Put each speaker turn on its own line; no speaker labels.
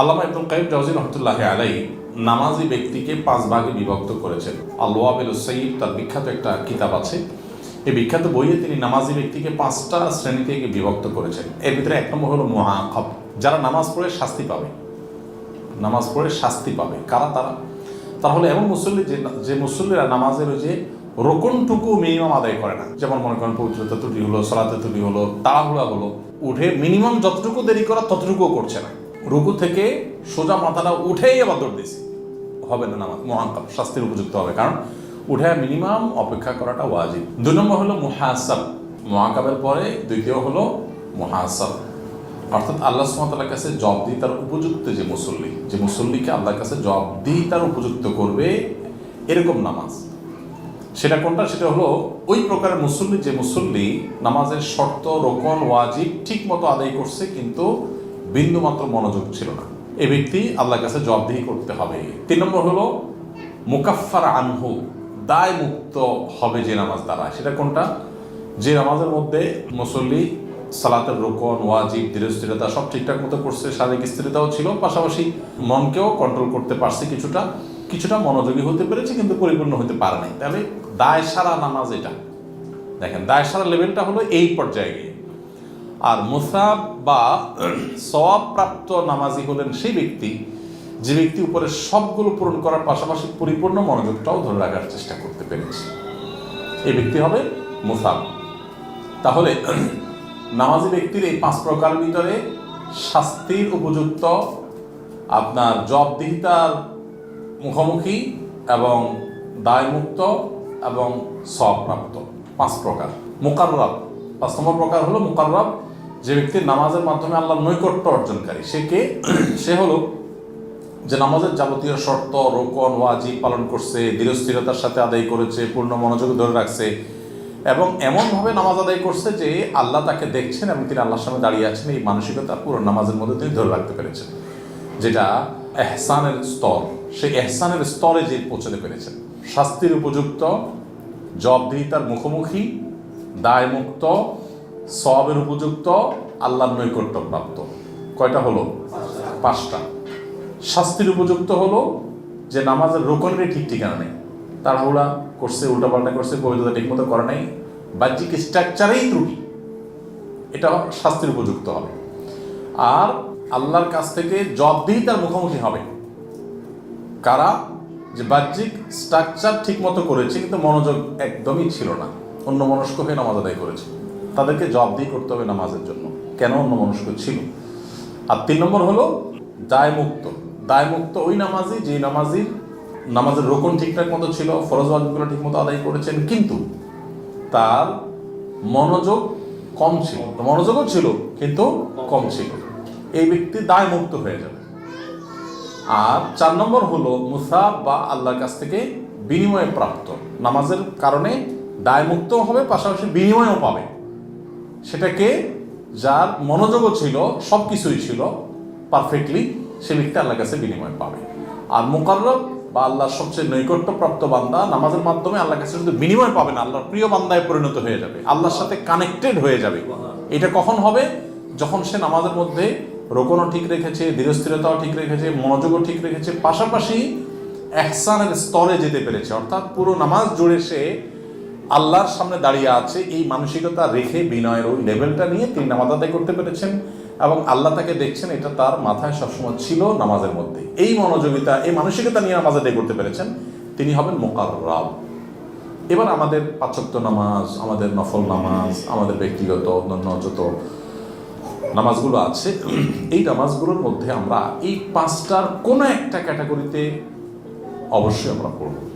আল্লামা ইবনুল কাইম জাওজি রহমতুল্লাহ আলাই নামাজি ব্যক্তিকে পাঁচ ভাগে বিভক্ত করেছেন। আল্লাহাবিল সঈদ তার বিখ্যাত একটা কিতাব আছে। এই বিখ্যাত বইয়ে তিনি নামাজি ব্যক্তিকে পাঁচটা শ্রেণি বিভক্ত করেছেন। এর ভিতরে এক নম্বর হলো মহাখব যারা নামাজ পড়ে শাস্তি পাবে। নামাজ পড়ে শাস্তি পাবে। কারা তারা? তারা হলো এমন মুসল্লি যে যে মুসল্লিরা নামাজের ওই যে রোকনটুকু মিনিমাম আদায় করে না। যেমন মনে করেন পবিত্রতা ত্রুটি হলো, সলাতে ত্রুটি হলো, তাড়াহুড়া হলো। উঠে মিনিমাম যতটুকু দেরি করা ততটুকুও করছে না। রুকু থেকে সোজা মাথাটা উঠেই আবার দৌড় দিয়েছে। হবে না নামাজ মহাকাব শাস্তির উপযুক্ত হবে। কারণ উঠে মিনিমাম অপেক্ষা করাটা ওয়াজিব। দুই নম্বর হলো মুহাসাব মহাকাবের পরে দ্বিতীয় হলো মুহাসাব অর্থাৎ আল্লাহ সুমতালার কাছে জব দিয়ে তার উপযুক্ত যে মুসল্লি, যে মুসল্লিকে আল্লাহর কাছে জব দিয়ে তার উপযুক্ত করবে, এরকম নামাজ। সেটা কোনটা? সেটা হলো ওই প্রকারের মুসল্লি, যে মুসল্লি নামাজের শর্ত, রোকন, ওয়াজিব ঠিক মতো আদায় করছে, কিন্তু বিন্দু মাত্র মনোযোগ ছিল না। এ ব্যক্তি আল্লাহর কাছে জবাবদিহি করতে হবে। তিন নম্বর হলো মুকাফার আনহু দায় মুক্ত হবে যে নামাজ দ্বারা। সেটা কোনটা? যে নামাজের মধ্যে মুসল্লি, সালাতের রোকন, ওয়াজিব, ধীরস্থিরতা, সব ঠিকঠাক মতো করছে, শারীরিক স্থিরতাও ছিল, পাশাপাশি মনকেও কন্ট্রোল করতে পারছে কিছুটা। কিছুটা মনোযোগী হতে পেরেছে, কিন্তু পরিপূর্ণ হতে পারে নাই। তাহলে দায় সারা নামাজ এটা। দেখেন দায় সারা লেভেলটা হলো এই পর্যায়ে গিয়ে। আর মুসাব বা সওয়াব প্রাপ্ত নামাজি হলেন সেই ব্যক্তি, যে ব্যক্তি উপরে সবগুলো পূরণ করার পাশাপাশি পরিপূর্ণ মনোযোগটাও ধরে রাখার চেষ্টা করতে পেরেছে। এই ব্যক্তি হবে মুসাব। তাহলে নামাজি ব্যক্তির এই পাঁচ প্রকার ভিতরে শাস্তির উপযুক্ত আপনার জবদিহিতার মুখোমুখি এবং দায়মুক্ত এবং সবপ্রাপ্ত পাঁচ প্রকার। মোকাররাব। পাঁচ নম্বর প্রকার হলো মোকাররাব, যে ব্যক্তি নামাজের মাধ্যমে আল্লাহর নৈকট্য অর্জনকারী। সে কে? সে হলো যে নামাজের যাবতীয় শর্ত, রোকন, ওয়াজিব পালন করছে দৃঢ়স্থিরতার সাথে আদায় করেছে, পূর্ণ মনোযোগ ধরে রাখছে এবং এমনভাবে নামাজ আদায় করছে যে আল্লাহ তাকে দেখছেন এবং তিনি আল্লাহর সামনে দাঁড়িয়ে আছেন। এই মানসিকতা পুরো নামাজের মধ্যে তিনি ধরে রাখতে পেরেছেন। যেটা এহসানের স্তর। সেই এহসানের স্তরে যে পৌঁছতে পেরেছেন। শাস্তির উপযুক্ত, জবাবদিহিতার মুখোমুখি দায়মুক্ত সবের উপযুক্ত, আল্লাহর নৈকট্য প্রাপ্ত কয়টা হলো? পাঁচটা। শাস্তির উপযুক্ত হলো যে নামাজের রোকনের ঠিক ঠিকানা নেই। তাড়াহুড়া করছে, উল্টাপাল্টা করছে পবিত্রতা ঠিকমতো করে নাই। বাহ্যিক স্ট্রাকচারেই ত্রুটি। এটা শাস্তির উপযুক্ত হবে। আর আল্লাহর কাছ থেকে জব দিয়েই তার মুখোমুখি হবে, কারা? যে বাহ্যিক স্ট্রাকচার ঠিক মতো করেছে, কিন্তু মনোযোগ একদমই ছিল না। অন্য মনস্ক হয়ে নামাজ আদায় করেছে। তাদেরকে জব দিয়ে করতে হবে নামাজের জন্য। কেন অন্য মনস্ক ছিল? আর তিন নম্বর হলো, দায়মুক্ত। দায়মুক্ত ওই নামাজি যে নামাজির নামাজের রোকন ঠিকঠাক মতো ছিল, ফরজ ওয়াজিবগুলো ঠিক মতো আদায় করেছেন, কিন্তু তার মনোযোগ কম ছিল। মনোযোগও ছিল, কিন্তু কম ছিল। এই ব্যক্তি দায়মুক্ত হয়ে যাবে। আর চার নম্বর হলো, মুসাব বা আল্লাহর কাছ থেকে বিনিময়ে প্রাপ্ত। নামাজের কারণে দায়মুক্ত হবে, পাশাপাশি বিনিময়ও পাবে। সেটাকে যার মনোযোগও ছিল সব কিছুই ছিল পারফেক্টলি সে ব্যক্তি আল্লাহর কাছে বিনিময় পাবে। আর মোকাররব বা আল্লাহর সবচেয়ে নৈকট্যপ্রাপ্ত বান্দা নামাজের মাধ্যমে আল্লাহর কাছে শুধু বিনিময় পাবে না, আল্লাহর প্রিয় বান্দায় পরিণত হয়ে যাবে, আল্লাহর সাথে কানেক্টেড হয়ে যাবে। এটা কখন হবে? যখন সে নামাজের মধ্যে রোকনও ঠিক রেখেছে, ধীরস্থিরতাও ঠিক রেখেছে, মনোযোগও ঠিক রেখেছে, পাশাপাশি এহসানের স্তরে যেতে পেরেছে, অর্থাৎ পুরো নামাজ জুড়ে সে আল্লাহর সামনে দাঁড়িয়ে আছে এই মানসিকতা রেখে বিনয়ের ওই লেভেলটা নিয়ে তিনি নামাজ আদায় করতে পেরেছেন এবং আল্লাহ তাকে দেখছেন এটা তার মাথায় সবসময় ছিল নামাজের মধ্যে। এই মনোযোগিতা, এই মানসিকতা নিয়ে নামাজ আদায় করতে পেরেছেন, তিনি হবেন মোকাররাব। এবার আমাদের পাঁচক্ত নামাজ, আমাদের নফল নামাজ, আমাদের ব্যক্তিগত, অন্যান্য যত নামাজগুলো আছে, এই নামাজগুলোর মধ্যে আমরা এই পাঁচটার কোনো একটা ক্যাটাগরিতে অবশ্যই আমরা পড়ব।